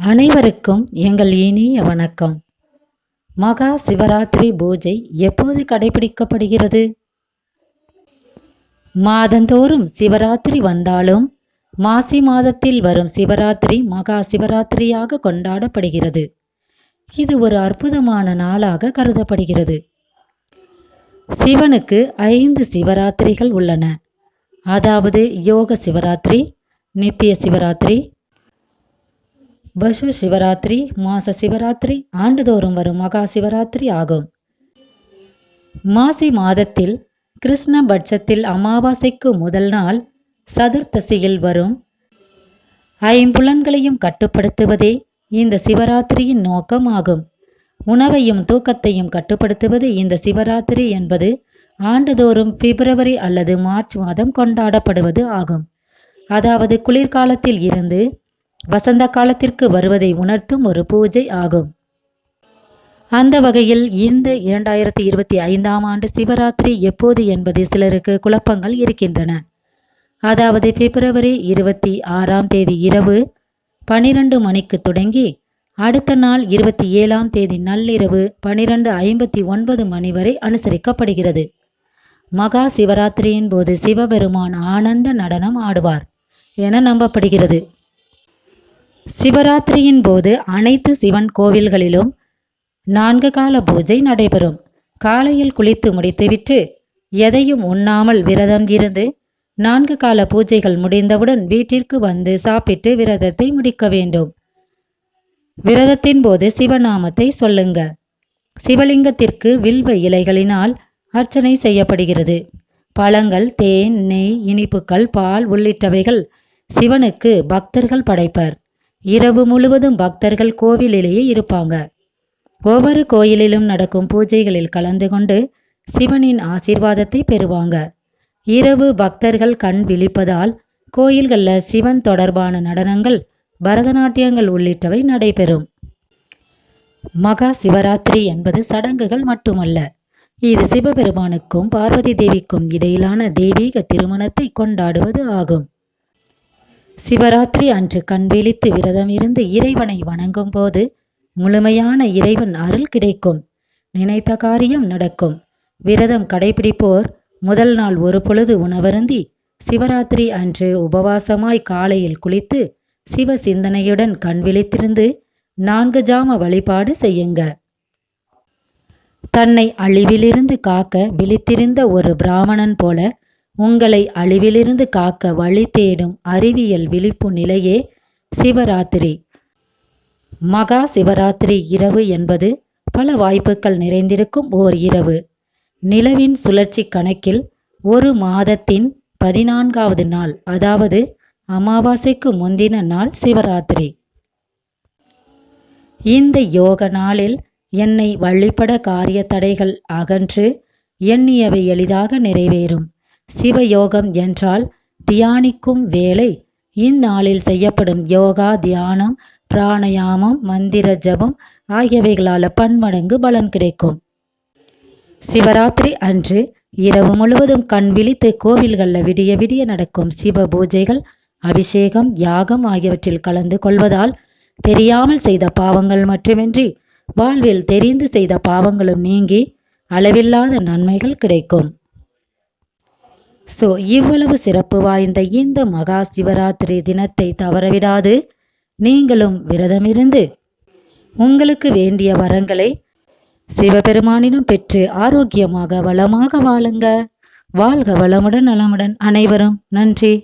அனைவருக்கும் எங்கள் இனிய வணக்கம். மகா சிவராத்திரி பூஜை எப்போது கடைபிடிக்கப்படுகிறது? மாதந்தோறும் சிவராத்திரி வந்தாலும் மாசி மாதத்தில் வரும் சிவராத்திரி மகா சிவராத்திரியாக கொண்டாடப்படுகிறது. இது ஒரு அற்புதமான நாளாக கருதப்படுகிறது. சிவனுக்கு ஐந்து சிவராத்திரிகள் உள்ளன. அதாவது யோக சிவராத்திரி நித்திய சிவராத்திரி பசு சிவராத்திரி மாச சிவராத்திரி ஆண்டுதோறும் வரும் மகா சிவராத்திரி ஆகும். மாசி மாதத்தில் கிருஷ்ண பட்சத்தில் அமாவாசைக்கு முதல் நாள் சதுர்த்தசியில் வரும். ஐம்புலன்களையும் கட்டுப்படுத்துவதே இந்த சிவராத்திரியின் நோக்கம் ஆகும் உணவையும் தூக்கத்தையும் கட்டுப்படுத்துவது இந்த சிவராத்திரி என்பது ஆண்டுதோறும் பிப்ரவரி அல்லது மார்ச் மாதம் கொண்டாடப்படுவது ஆகும். அதாவது குளிர்காலத்தில் இருந்து வசந்த காலத்திற்கு வருவதை உணர்த்தும் ஒரு பூஜை ஆகும். அந்த வகையில் இந்த இரண்டாயிரத்தி இருபத்தி ஐந்தாம் ஆண்டு சிவராத்திரி எப்போது என்பது சிலருக்கு குழப்பங்கள் இருக்கின்றன. அதாவது பிப்ரவரி இருபத்தி ஆறாம் தேதி இரவு பனிரெண்டு மணிக்கு தொடங்கி அடுத்த நாள் இருபத்தி ஏழாம் தேதி நள்ளிரவு பனிரெண்டு ஐம்பத்தி ஒன்பது மணி வரை அனுசரிக்கப்படுகிறது. மகா சிவராத்திரியின் போது சிவபெருமான் ஆனந்த நடனம் ஆடுவார் என நம்பப்படுகிறது. சிவராத்திரியின் போது அனைத்து சிவன் கோவில்களிலும் நான்கு கால பூஜை நடைபெறும். காலையில் குளித்து முடித்துவிட்டு எதையும் உண்ணாமல் விரதம் இருந்து நான்கு கால பூஜைகள் முடிந்தவுடன் வீட்டிற்கு வந்து சாப்பிட்டு விரதத்தை முடிக்க வேண்டும். விரதத்தின் போது சிவநாமத்தை சொல்லுங்க. சிவலிங்கத்திற்கு வில்வ இலைகளினால் அர்ச்சனை செய்யப்படுகிறது. பழங்கள் தேன் நெய் இனிப்புகள் பால் உள்ளிட்டவைகள் சிவனுக்கு பக்தர்கள் படைப்பர். இரவு முழுவதும் பக்தர்கள் கோவிலிலேயே இருப்பாங்க. ஒவ்வொரு கோயிலிலும் நடக்கும் பூஜைகளில் கலந்து கொண்டு சிவனின் ஆசீர்வாதத்தை பெறுவாங்க. இரவு பக்தர்கள் கண் விழிப்பதால் கோயில்களில் சிவன் தொடர்பான நடனங்கள் பரதநாட்டியங்கள் உள்ளிட்டவை நடைபெறும். மகா சிவராத்திரி என்பது சடங்குகள் மட்டுமல்ல. இது சிவபெருமானுக்கும் பார்வதி தேவிக்கும் இடையிலான தெய்வீக திருமணத்தை கொண்டாடுவது ஆகும். சிவராத்திரி அன்று கண் விழித்து விரதம் இருந்து இறைவனை வணங்கும் போது முழுமையான இறைவன் அருள் கிடைக்கும். நினைத்த காரியம் நடக்கும். விரதம் கடைபிடிப்போர் முதல் நாள் ஒரு பொழுது உணவருந்தி சிவராத்திரி அன்று உபவாசமாய் காலையில் குளித்து சிவ சிந்தனையுடன் கண் விழித்திருந்து நான்கு ஜாம வழிபாடு செய்யுங்க. தன்னை அழிவிலிருந்து காக்க விழித்திருந்த ஒரு பிராமணன் போல உங்களை அழிவிலிருந்து காக்க வழி தேடும் அறிவியல் விழிப்பு நிலையே சிவராத்திரி. மகா சிவராத்திரி இரவு என்பது பல வாய்ப்புகள் நிறைந்திருக்கும் ஓர் இரவு. நிலவின் சுழற்சி கணக்கில் ஒரு மாதத்தின் பதினான்காவது நாள் அதாவது அமாவாசைக்கு முந்தின நாள் சிவராத்திரி. இந்த யோக நாளில் என்னை வழிபட காரிய தடைகள் அகன்று எண்ணியவை எளிதாக நிறைவேறும். சிவயோகம் என்றால் தியானிக்கும் வேலை. இந்நாளில் செய்யப்படும் யோகா தியானம் பிராணயாமம் மந்திர ஜபம் ஆகியவைகளால் பன்மடங்கு பலன் கிடைக்கும். சிவராத்திரி அன்று இரவு முழுவதும் கண் விழித்து கோவில்களில் விடிய விடிய நடக்கும் சிவ பூஜைகள் அபிஷேகம் யாகம் ஆகியவற்றில் கலந்து கொள்வதால் தெரியாமல் செய்த பாவங்கள் மட்டுமின்றி வாழ்வில் தெரிந்து செய்த பாவங்களும் நீங்கி அளவில்லாத நன்மைகள் கிடைக்கும். ஸோ இவ்வளவு சிறப்பு வாய்ந்த இந்த மகா சிவராத்திரி தினத்தை தவறவிடாது. நீங்களும் விரதமிருந்து உங்களுக்கு வேண்டிய வரங்களை சிவபெருமானிடம் பெற்று ஆரோக்கியமாக வளமாக வாழுங்க. வாழ்க வளமுடன் நலமுடன் அனைவரும். நன்றி.